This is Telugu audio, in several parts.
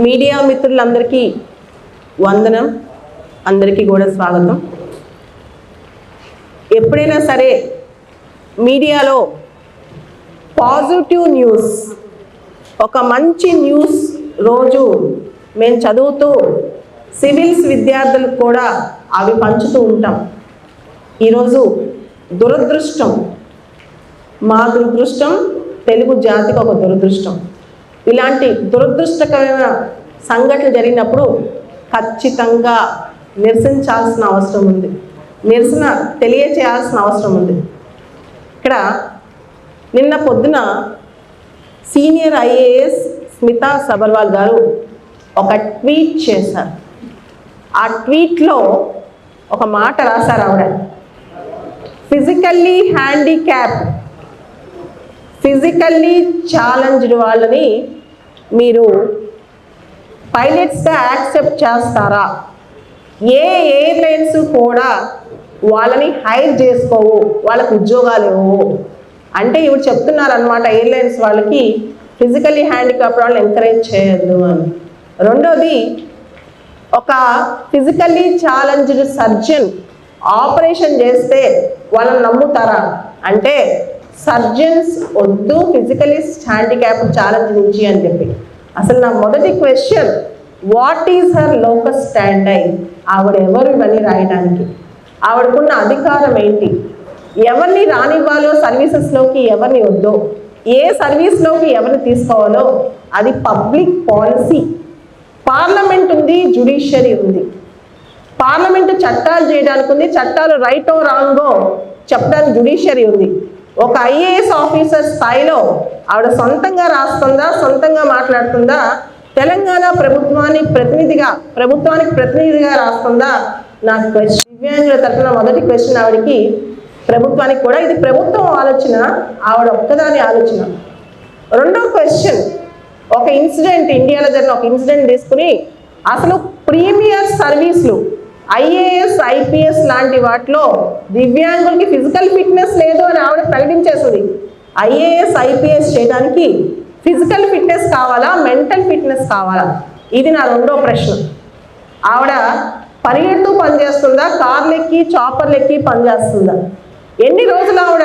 మీడియా మిత్రులందరికీ వందనం అందరికీ కూడా స్వాగతం. ఎప్పుడైనా సరే మీడియాలో పాజిటివ్ న్యూస్ ఒక మంచి న్యూస్ రోజు మేము చదువుతూ సివిల్స్ విద్యార్థులకు కూడా అవి పంచుతూ ఉంటాం. ఈరోజు దురదృష్టం మా దురదృష్టం తెలుగు జాతికి ఒక దురదృష్టం. ఇలాంటి దురదృష్టకరమైన సంఘటన జరిగినప్పుడు ఖచ్చితంగా నిరసించాల్సిన అవసరం ఉంది. నిరసన తెలియచేయాల్సిన అవసరం ఉంది. ఇక్కడ నిన్న పొద్దున సీనియర్ ఐఏఎస్ స్మితా సబర్వాల్ గారు ఒక ట్వీట్ చేశారు. ఆ ట్వీట్లో ఒక మాట రాశారు ఆవిడ. ఫిజికల్లీ హ్యాండిక్యాప్ ఫిజికల్లీ ఛాలెంజ్డ్ వాళ్ళని మీరు పైలట్స్గా యాక్సెప్ట్ చేస్తారా? ఏ ఎయిర్లైన్స్ కూడా వాళ్ళని హైర్ చేసుకోవు వాళ్ళకు ఉద్యోగాలు ఇవ్వవు. అంటే ఇవి చెప్తున్నారనమాట ఎయిర్లైన్స్ వాళ్ళకి ఫిజికల్లీ హ్యాండిక్యాప్ వాళ్ళని ఎంకరేజ్ చేయొద్దు అని. రెండోది ఒక ఫిజికల్లీ ఛాలెంజ్డ్ సర్జన్ ఆపరేషన్ చేస్తే వాళ్ళని నమ్ముతారా? అంటే సర్జన్స్ వద్దు ఫిజికలీ హ్యాండిక్యాప్ ఛాలెంజ్ నుంచి అని చెప్పి. అసలు నా మొదటి question what is her locus stand అయి ఆవిడ ఎవరు ఇవన్నీ రాయడానికి? ఆవిడకున్న అధికారం ఏంటి? ఎవరిని రానివ్వాలో సర్వీసెస్లోకి ఎవరిని వద్దో? ఏ సర్వీస్లోకి ఎవరిని తీసుకోవాలో? అది పబ్లిక్ పాలసీ పార్లమెంట్ ఉంది జుడిషియరీ ఉంది. పార్లమెంట్ చట్టాలు చేయడానికి ఉంది చట్టాలు రైటో రాంగో చెప్పడానికి జుడిషియరీ ఉంది. ఒక ఐఏఎస్ ఆఫీసర్ స్థాయిలో ఆవిడ సొంతంగా రాస్తుందా సొంతంగా మాట్లాడుతుందా తెలంగాణ ప్రభుత్వానికి ప్రతినిధిగా ప్రభుత్వానికి ప్రతినిధిగా రాస్తుందా? నాకు క్వశ్చన్ దివ్యాంగుల తరఫున మొదటి క్వశ్చన్ ఆవిడకి ప్రభుత్వానికి కూడా ఇది ప్రభుత్వం ఆలోచన ఆవిడ ఒక్కదాని ఆలోచన. రెండో క్వశ్చన్ ఒక ఇన్సిడెంట్ ఇండియాలో జరిగిన ఒక ఇన్సిడెంట్ తీసుకుని అసలు ప్రీమియర్ సర్వీసులు ఐఏఎస్ ఐపీఎస్ లాంటి వాటిలో దివ్యాంగులకి ఫిజికల్ ఫిట్నెస్ లేదు అని ఆవిడ ప్రకటించేసింది. ఐఏఎస్ ఐపీఎస్ చేయడానికి ఫిజికల్ ఫిట్నెస్ కావాలా మెంటల్ ఫిట్నెస్ కావాలా? ఇది నా రెండో ప్రశ్న. ఆవిడ పరిగెడుతూ పనిచేస్తుందా కార్లు ఎక్కి చాపర్లు ఎక్కి పనిచేస్తుందా? ఎన్ని రోజులు ఆవిడ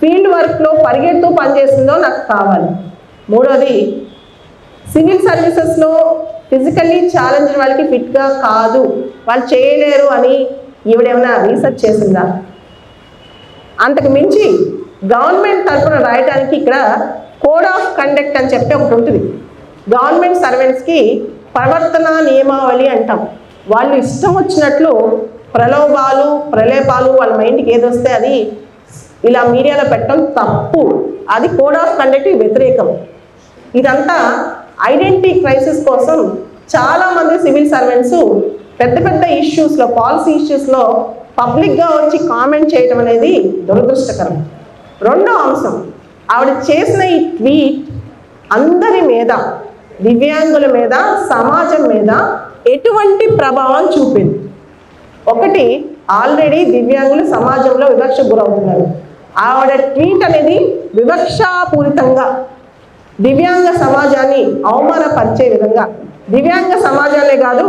ఫీల్డ్ వర్క్లో పరిగెడుతూ పనిచేస్తుందో నాకు కావాలి. మూడోది సివిల్ సర్వీసెస్లో ఫిజికల్లీ ఛాలెంజ్ వాళ్ళకి ఫిట్గా కాదు. వాళ్ళు చేయలేరు అని ఈవిడేమైనా రీసెర్చ్ చేసిందా? అంతకు మించి గవర్నమెంట్ తరఫున రాయడానికి ఇక్కడ కోడ్ ఆఫ్ కండక్ట్ అని చెప్పి ఒకటి ఉంటుంది. గవర్నమెంట్ సర్వెంట్స్కి ప్రవర్తన నియమావళి అంటాం. వాళ్ళు ఇష్టం వచ్చినట్లు ప్రలోభాలు ప్రలేపాలు వాళ్ళ మైండ్కి ఏదొస్తే అది ఇలా మీడియాలో పెట్టడం తప్పు. అది కోడ్ ఆఫ్ కండక్ట్కి వ్యతిరేకం. ఇదంతా ఐడెంటిటీ క్రైసిస్ కోసం చాలామంది సివిల్ సర్వెంట్స్ పెద్ద పెద్ద ఇష్యూస్లో పాలసీ ఇష్యూస్లో పబ్లిక్గా వచ్చి కామెంట్ చేయటం అనేది దురదృష్టకరం. రెండో అంశం ఆవిడ చేసిన ఈ ట్వీట్ అందరి మీద దివ్యాంగుల మీద సమాజం మీద ఎటువంటి ప్రభావం చూపింది? ఒకటి ఆల్రెడీ దివ్యాంగులు సమాజంలో వివక్ష గురవుతున్నారు. ఆవిడ ట్వీట్ అనేది వివక్షాపూరితంగా దివ్యాంగ సమాజాన్ని అవమానపరిచే విధంగా. దివ్యాంగ సమాజాలే కాదు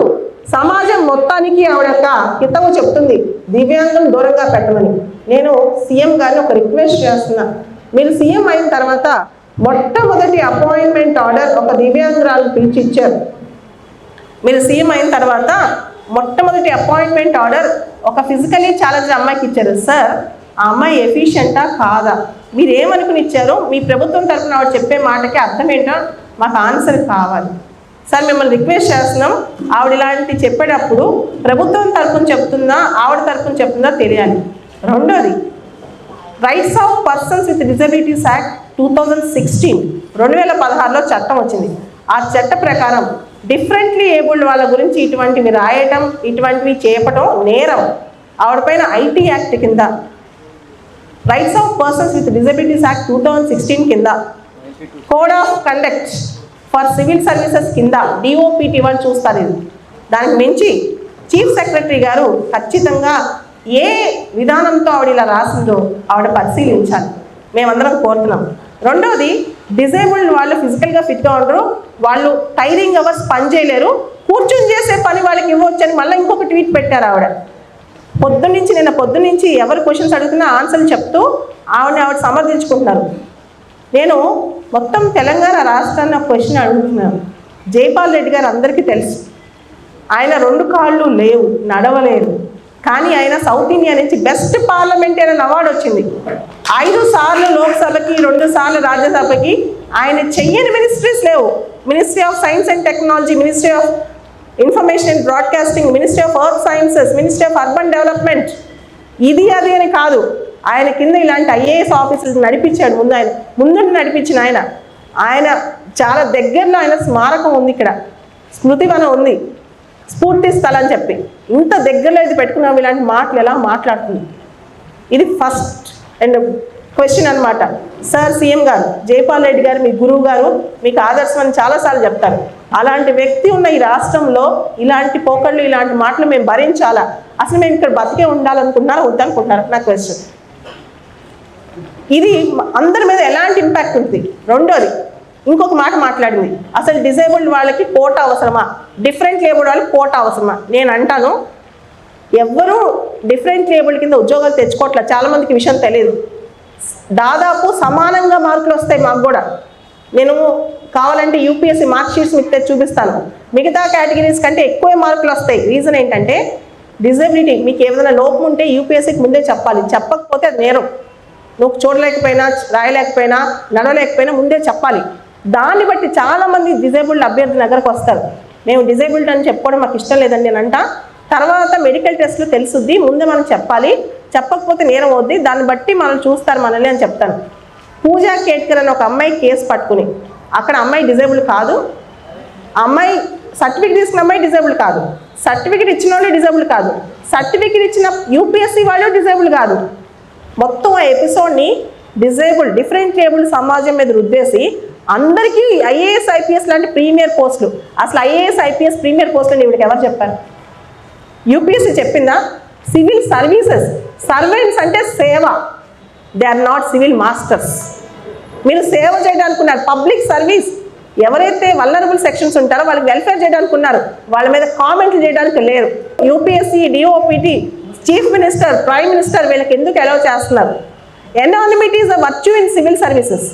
సమాజం మొత్తానికి ఆవిడ యొక్క హితవు చెప్తుంది. దివ్యాంగం దూరంగా పెట్టమని. నేను సీఎం గారిని ఒక రిక్వెస్ట్ చేస్తున్నా. మీరు సీఎం అయిన తర్వాత మొట్టమొదటి అపాయింట్మెంట్ ఆర్డర్ ఒక దివ్యాంగురాలు పిలిచి ఇచ్చారు మీరు సీఎం అయిన తర్వాత మొట్టమొదటి అపాయింట్మెంట్ ఆర్డర్ ఒక ఫిజికలీ ఛాలెంజ్ అమ్మాయికి ఇచ్చారు. సార్ ఆ అమ్మాయి ఎఫిషియంటా కాదా? మీరు ఏమనుకుని ఇచ్చారో మీ ప్రభుత్వం తరఫున ఆవిడ చెప్పే మాటకి అర్థం ఏంటో మాకు ఆన్సర్ కావాలి. సార్ మిమ్మల్ని రిక్వెస్ట్ చేస్తున్నాం. ఆవిడ ఇలాంటి చెప్పేటప్పుడు ప్రభుత్వం తరఫున చెప్తుందా ఆవిడ తరఫున చెప్తుందా తెలియాలి. రెండోది rights of persons with disabilities act two thousand sixteen రెండు వేల పదహారులో చట్టం వచ్చింది. ఆ చట్ట ప్రకారం డిఫరెంట్లీ ఏబుల్డ్ వాళ్ళ గురించి ఇటువంటివి రాయటం ఇటువంటివి చేపటం నేరం. ఆవిడపైన ఐటీ యాక్ట్ కింద rights of persons with disabilities act two thousand sixteen కింద. Code of conduct for civil services కింద డిఓపిటి వాళ్ళు చూస్తారు ఇది. దానికి మించి చీఫ్ సెక్రటరీ గారు ఖచ్చితంగా ఏ విధానంతో ఆవిడ ఇలా రాసిందో ఆవిడ పరిశీలించాలి. మేమందరం కోరుతున్నాం. రెండోది డిజేబుల్డ్ వాళ్ళు ఫిజికల్గా ఫిట్గా ఉండరు. వాళ్ళు టైరింగ్ అవర్స్ పని చేయలేరు. కూర్చొని చేసే పని వాళ్ళకి ఇవ్వచ్చు అని మళ్ళీ ఇంకొక ట్వీట్ పెట్టారు ఆవిడ. పొద్దున్నుంచి నిన్న పొద్దున్నుంచి ఎవరు క్వశ్చన్స్ అడుగుతున్నా ఆన్సర్లు చెప్తూ ఆవిడని ఆవిడ సమర్థించుకుంటున్నారు. నేను మొత్తం తెలంగాణ రాష్ట్రాన్ని క్వశ్చన్ అడుగుతున్నాను. జైపాల్ రెడ్డి గారు అందరికీ తెలుసు. ఆయన రెండు కాళ్ళు లేవు నడవలేరు కానీ ఆయన సౌత్ ఇండియా నుంచి బెస్ట్ పార్లమెంటేరియన్ అవార్డు వచ్చింది. ఐదు సార్లు లోక్సభకి రెండు సార్లు రాజ్యసభకి ఆయన చెయ్యని మినిస్ట్రీస్ లేవు. Ministry of science and technology ministry of information and broadcasting ministry of earth sciences ministry of urban development ఇది అది అని కాదు. ఆయన కింద ఇలాంటి ఐఏఎస్ ఆఫీసులు నడిపించాడు. ముందు ఆయన ముందు నడిపించిన ఆయన. ఆయన చాలా దగ్గరలో ఆయన స్మారకం ఉంది ఇక్కడ. స్మృతివనం ఉంది. స్ఫూర్తి స్థలం అని చెప్పి. ఇంత దగ్గరలో ఇది పెట్టుకున్నాం ఇలాంటి మాటలు ఎలా మాట్లాడుతుంది? ఇది ఫస్ట్ అండ్ క్వశ్చన్ అన్నమాట. సార్ సీఎం గారు జైపాల్ రెడ్డి గారు మీ గురువు గారు మీకు ఆదర్శం అని చాలాసార్లు చెప్తారు. అలాంటి వ్యక్తి ఉన్న ఈ రాష్ట్రంలో ఇలాంటి పోకళ్ళు ఇలాంటి మాటలు మేము భరించాలా? అసలు మేము ఇక్కడ బతికే ఉండాలనుకుంటున్నారా వద్దనుకుంటున్నారా? నా క్వశ్చన్ ఇది అందరి మీద ఎలాంటి ఇంపాక్ట్ ఉంటుంది రెండోది ఇంకొక మాట మాట్లాడింది. అసలు డిజేబుల్డ్ వాళ్ళకి కోట అవసరమా? డిఫరెంట్ లేబుల్ వాళ్ళకి కోట అవసరమా? నేను అంటాను ఎవ్వరూ డిఫరెంట్ లేబుల్ కింద ఉద్యోగాలు తెచ్చుకోవట్లేదు చాలామందికి విషయం తెలియదు. దాదాపు సమానంగా మార్కులు వస్తాయి మాకు కూడా. నేను కావాలంటే యూపీఎస్సీ మార్క్ షీట్స్ మీకు చూపిస్తాను. మిగతా కేటగిరీస్ కంటే ఎక్కువ మార్కులు వస్తాయి. రీజన్ ఏంటంటే డిజబిలిటీ మీకు ఏదైనా లోపం ఉంటే యూపీఎస్సీకి ముందే చెప్పాలి. చెప్పకపోతే అది నేరం. నువ్వు చూడలేకపోయినా రాయలేకపోయినా నడవలేకపోయినా ముందే చెప్పాలి. దాన్ని బట్టి చాలామంది డిజేబుల్డ్ అభ్యర్థి దగ్గరకు వస్తారు. మేము డిజేబుల్డ్ అని చెప్పుకోవడం మాకు ఇష్టం లేదండి నేను అంట. తర్వాత మెడికల్ టెస్ట్లు తెలుసుద్ది. ముందే మనం చెప్పాలి. చెప్పకపోతే నేరం అవుద్ది. దాన్ని బట్టి మనం చూస్తారు మనల్ని అని చెప్తాను. పూజా కేట్కర్ అని ఒక అమ్మాయి కేసు పట్టుకుని అక్కడ అమ్మాయి డిజేబుల్ కాదు. అమ్మాయి సర్టిఫికేట్ తీసుకున్న అమ్మాయి డిజేబుల్ కాదు. సర్టిఫికేట్ ఇచ్చిన వాళ్ళు డిజేబుల్ కాదు. సర్టిఫికెట్ ఇచ్చిన యూపీఎస్సీ వాళ్ళు డిజేబుల్ కాదు. మొత్తం ఆ ఎపిసోడ్ని డిజేబుల్ డిఫరెంట్ సమాజం మీద రుద్దేసి అందరికీ ఐఏఎస్ ఐపీఎస్ లాంటి ప్రీమియర్ పోస్టులు. అసలు ఐఏఎస్ ఐపీఎస్ ప్రీమియర్ పోస్టులు ఇవిడికి ఎవరు చెప్పారు? యూపీఎస్సీ చెప్పిందా? సివిల్ సర్వీసెస్ సర్వెంట్స్ అంటే సేవ. They are not civil masters మీరు సేవ చేయడానికి ఉన్నారు పబ్లిక్ సర్వీస్ ఎవరైతే వల్లరబుల్ సెక్షన్స్ ఉంటారో వాళ్ళకి వెల్ఫేర్ చేయడానికి ఉన్నారు వాళ్ళ మీద కామెంట్లు చేయడానికి లేరు. UPSC DOPT chief minister prime minister వీళ్ళకి ఎందుకు అలౌ చేస్తున్నారు? Anonymity is a virtue in civil services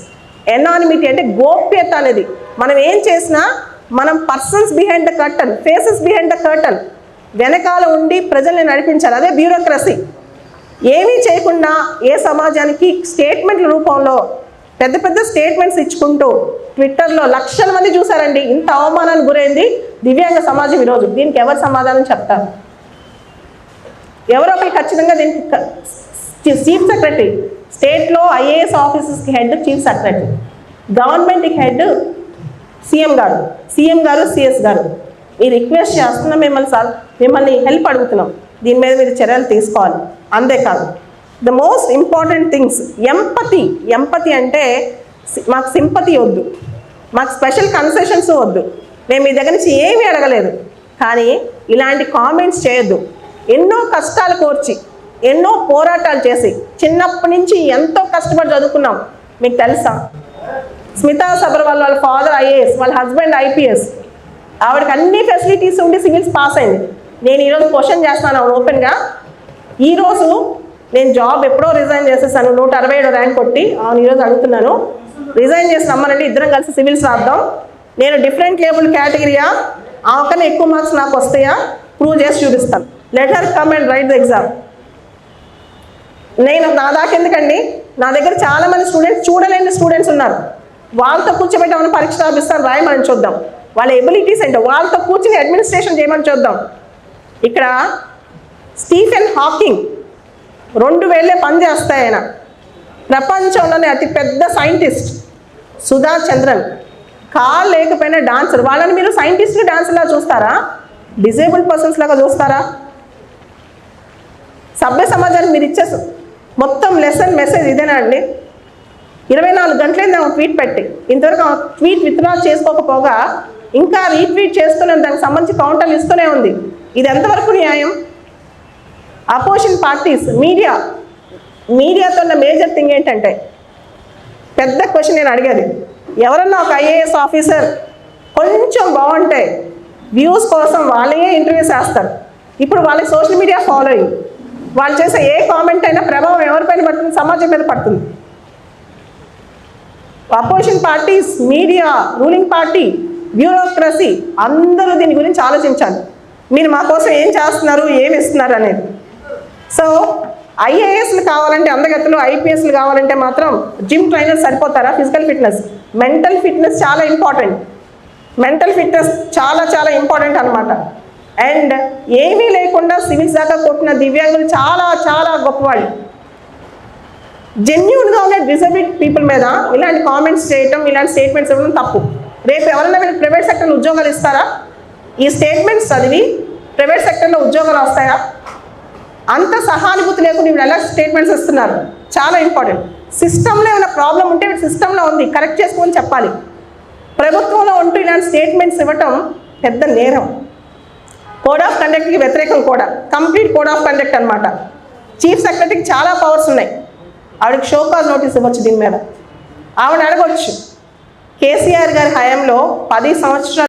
anonymity అంటే గోప్యత అనేది. మనం ఏం చేసినా మనం persons behind the curtain faces behind the curtain వెనకాల ఉండి ప్రజల్ని నడిపించాలి. అదే బ్యూరోక్రసీ. ఏమీ చేయకుండా ఏ సమాజానికి స్టేట్మెంట్ల రూపంలో పెద్ద పెద్ద స్టేట్మెంట్స్ ఇచ్చుకుంటూ ట్విట్టర్లో లక్షల మంది చూసారండి ఇంత అవమానానికి గురైంది దివ్యాంగ సమాజం ఈరోజు. దీనికి ఎవరు సమాధానం చెప్తారు? ఎవరో ఒకరు ఖచ్చితంగా దీనికి చీఫ్ సెక్రటరీ. స్టేట్లో ఐఏఎస్ ఆఫీసెస్కి హెడ్ చీఫ్ సెక్రటరీ. గవర్నమెంట్కి head CM garu. CM garu CS garu. ఈ రిక్వెస్ట్ చేస్తున్నాం మిమ్మల్ని సార్ మిమ్మల్ని హెల్ప్ అడుగుతున్నాం. దీని మీద మీరు చర్యలు తీసుకోవాలి. అంతేకాదు the most important things empathy empathy అంటే సి- మాకు సింపతి వద్దు. మాకు స్పెషల్ కన్సెషన్స్ వద్దు. మేము మీ దగ్గర నుంచి ఏమీ అడగలేదు. కానీ ఇలాంటి కామెంట్స్ చేయొద్దు. ఎన్నో కష్టాలు కోర్చి ఎన్నో పోరాటాలు చేసి చిన్నప్పటి నుంచి ఎంతో కష్టపడి చదువుకున్నాం. మీకు తెలుసా? స్మితా సబర్వాల్ వాళ్ళ ఫాదర్ ఐఏఎస్ వాళ్ళ హస్బెండ్ ఐపీఎస్ ఆవిడకి అన్ని ఫెసిలిటీస్ ఉండి సివిల్స్ పాస్ అయింది. నేను ఈరోజు క్వశ్చన్ చేస్తాను ఓపెన్గా ఈరోజు నేను జాబ్ ఎప్పుడో రిజైన్ చేసేసాను. నూట అరవై ఏడు ర్యాంక్ కొట్టి అవును ఈరోజు అడుగుతున్నాను. రిజైన్ చేసి రమ్మనండి ఇద్దరం కలిసి సివిల్స్ రాద్దాం. నేను డిఫరెంట్ లేబుల్ కేటగిరీయా ఆకనే ఎక్కువ మార్క్స్ నాకు వస్తాయా? ప్రూవ్ చేసి చూపిస్తాను. Let her come and write the exam నేను నా దాకా ఎందుకండి? నా దగ్గర చాలామంది స్టూడెంట్స్ చూడలేని స్టూడెంట్స్ ఉన్నారు. వాళ్ళతో కూర్చోబెట్టి ఏమైనా పరీక్ష రాపిస్తాను రాయమని చూద్దాం. వాళ్ళ ఎబిలిటీస్ ఏంటో వాళ్ళతో కూర్చుని అడ్మినిస్ట్రేషన్ చేయమని చూద్దాం. ఇక్కడ స్టీఫెన్ హాకింగ్ రెండు వేలే పనిచేస్తాయి ఆయన. ప్రపంచంలోనే అతి పెద్ద సైంటిస్ట్ సుధా చంద్రన్. కాల్ లేకపోయినా డాన్సర్. వాళ్ళని మీరు సైంటిస్ట్ డాన్సర్లా చూస్తారా? డిజేబుల్డ్ పర్సన్స్ లాగా చూస్తారా? సభ్య సమాజానికి మీరు ఇచ్చే మొత్తం లెసన్ మెసేజ్ ఇదేనా అండి? ఇరవై నాలుగు గంటలైంది ఆమె ట్వీట్ పెట్టి. ఇంతవరకు ఆమె ట్వీట్ విత్డ్రా చేసుకోకపోగా ఇంకా రీట్వీట్ చేస్తూనే దానికి సంబంధించి కౌంటర్లు ఇస్తూనే ఉంది. ఇది ఎంతవరకు న్యాయం? అపోజిషన్ పార్టీస్ మీడియా మీడియాతో ఉన్న మేజర్ థింగ్ ఏంటంటే పెద్ద క్వశ్చన్ నేను అడిగేది. ఎవరన్నా ఒక ఐఏఎస్ ఆఫీసర్ కొంచెం బాగుంటే వ్యూస్ కోసం వాళ్ళే ఇంటర్వ్యూ చేస్తారు. ఇప్పుడు వాళ్ళ సోషల్ మీడియా ఫాలోయింగ్ వాళ్ళు చేసే ఏ కామెంట్ అయినా ప్రభావం ఎవరిపైన పడుతుంది? సమాజం మీద పడుతుంది. Opposition parties media ruling party bureaucracy అందరూ దీని గురించి ఆలోచించాలి. మీరు మా కోసం ఏం చేస్తున్నారు ఏమి ఇస్తున్నారు అనేది. సో ఐఏఎస్లు కావాలంటే అందగతులు ఐపీఎస్లు కావాలంటే మాత్రం జిమ్ ట్రైనర్ సరిపోతారా? ఫిజికల్ ఫిట్నెస్ మెంటల్ ఫిట్నెస్ చాలా ఇంపార్టెంట్ మెంటల్ ఫిట్నెస్ చాలా చాలా ఇంపార్టెంట్ అనమాట అండ్ ఏమీ లేకుండా సివిల్స్ దాకా కొట్టిన దివ్యాంగులు చాలా చాలా గొప్పవాళ్ళు. జెన్యున్గా ఉండే డిసబిలిటీ పీపుల్ మీద ఇలాంటి కామెంట్స్ చేయటం ఇలాంటి స్టేట్మెంట్స్ ఇవ్వడం తప్పు. రేపు ఎవరైనా మీరు ప్రైవేట్ సెక్టర్ ఉద్యోగాలు ఇస్తారా? ఈ స్టేట్మెంట్స్ చదివి ప్రైవేట్ సెక్టర్లో ఉద్యోగాలు వస్తాయా అంత సహానుభూతి లేకుండా వీళ్ళు ఎలా స్టేట్మెంట్స్ ఇస్తున్నారు? చాలా ఇంపార్టెంట్. సిస్టంలో ఏమైనా ప్రాబ్లం ఉంటే సిస్టంలో ఉంది కరెక్ట్ చేసుకోమని చెప్పాలి. ప్రభుత్వంలో ఉంటూ ఇలాంటి స్టేట్మెంట్స్ ఇవ్వటం పెద్ద నేరం. కోడ్ ఆఫ్ కండక్ట్కి వ్యతిరేకం కూడా కంప్లీట్ కోడ్ ఆఫ్ కండక్ట్ అనమాట చీఫ్ సెక్రటరీకి చాలా పవర్స్ ఉన్నాయి. ఆవిడకి షోకాజ్ నోటీస్ ఇవ్వచ్చు దీని మీద. ఆవిడ అడగొచ్చు. కేసీఆర్ గారి హయాంలో పది సంవత్సరాలు